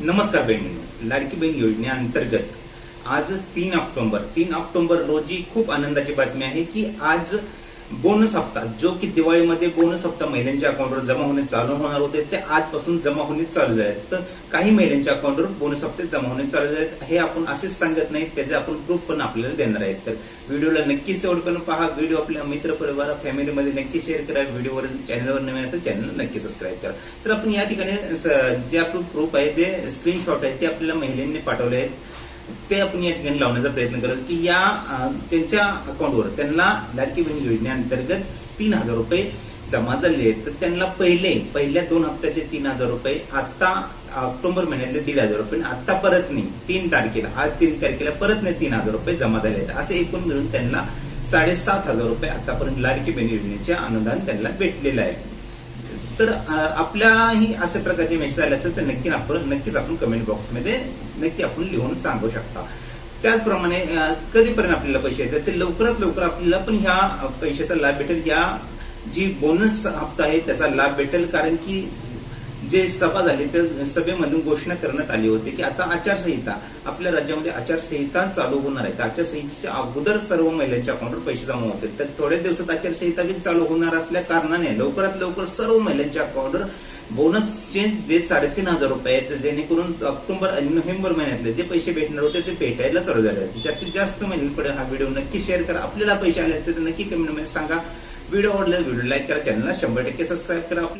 नमस्कार बहिणींनो लाडकी बहीण योजनेअंतर्गत आज तीन ऑक्टोबर. तीन ऑक्टोबर रोजी खूप आनंदाची बातमी आहे की आज बोनस हप्ता जो की दिवाळीमध्ये बोनस हप्ता महिलांच्या अकाउंटवर जमा होणे चालू होणार होते ते आजपासून जमा होणे चालू आहेत. तर काही महिलांच्या अकाउंटवर बोनस हप्ते जमा होणे चालू आहेत. हे आपण असेच सांगत नाही त्याचे आपण प्रूफ पण आपल्याला देणार आहेत. तर व्हिडिओला नक्कीच एवढं पहा. व्हिडिओ आपल्या मित्र परिवार फॅमिलीमध्ये नक्की शेअर करा. व्हिडिओवर चॅनलवर नवीन असेल तर चॅनल नक्की सबस्क्राईब करा. तर आपण या ठिकाणी जे आपलं प्रूफ आहे ते स्क्रीनशॉट आहे जे आपल्याला महिलांनी पाठवले आहेत. ते आपण या ठिकाणी लावण्याचा प्रयत्न करू की या त्यांच्या अकाउंटवर त्यांना लाडकी बहीण योजनेअंतर्गत तीन हजार रुपये जमा झाले आहेत. तर त्यांना पहिले पहिल्या दोन हप्त्याचे तीन हजार रुपये आता ऑक्टोबर महिन्यातले दीड हजार रुपये आणि आता परत नाही तीन तारखेला आज तीन तारखेला परत नाही तीन हजार रुपये जमा झाले आहेत. असे एकूण मिळून त्यांना साडेसात हजार रुपये आतापर्यंत लाडकी बहीण योजनेचे अनुदान त्यांना भेटलेलं आहे. तर आपल्यालाही अशा प्रकारचे मेसेज आले असेल तर नक्की आपण नक्कीच आपण कमेंट बॉक्समध्ये नक्की आपण लिहून सांगू शकता. त्याचप्रमाणे कधीपर्यंत आपल्याला पैसे येतात ते लवकरात लवकर आपल्याला पण ह्या पैशाचा लाभ भेटेल. या जी बोनस हप्ता आहे त्याचा लाभ भेटेल. कारण की जे सभा झाली त्या सभेमधून घोषणा करण्यात आली होती की आता आचारसंहिता आपल्या राज्यामध्ये आचारसंहिता चालू होणार आहे. आचारसंहितेच्या अगोदर सर्व महिलांच्या अकाउंटवर पैसे जमा होते. तर थोड्या दिवसात आचारसंहिता बी चालू होणार असल्या कारणाने लवकरात लवकर सर्व महिलांच्या अकाउंटवर बोनसचे जे साडेतीन हजार रुपये आहेत. जेणेकरून ऑक्टोबर आणि नोव्हेंबर महिन्यातले जे पैसे भेटणार होते ते भेटायला चालू झाले आहेत. जास्तीत जास्त महिलांकडे हा व्हिडिओ नक्की शेअर करा. आपल्याला पैसे आले असते तर नक्की कमेंटमध्ये सांगा. व्हिडिओ आवडला व्हिडिओ लाईक करा. चॅनलला शंभर टक्के सबस्क्राईब करा. आपल्या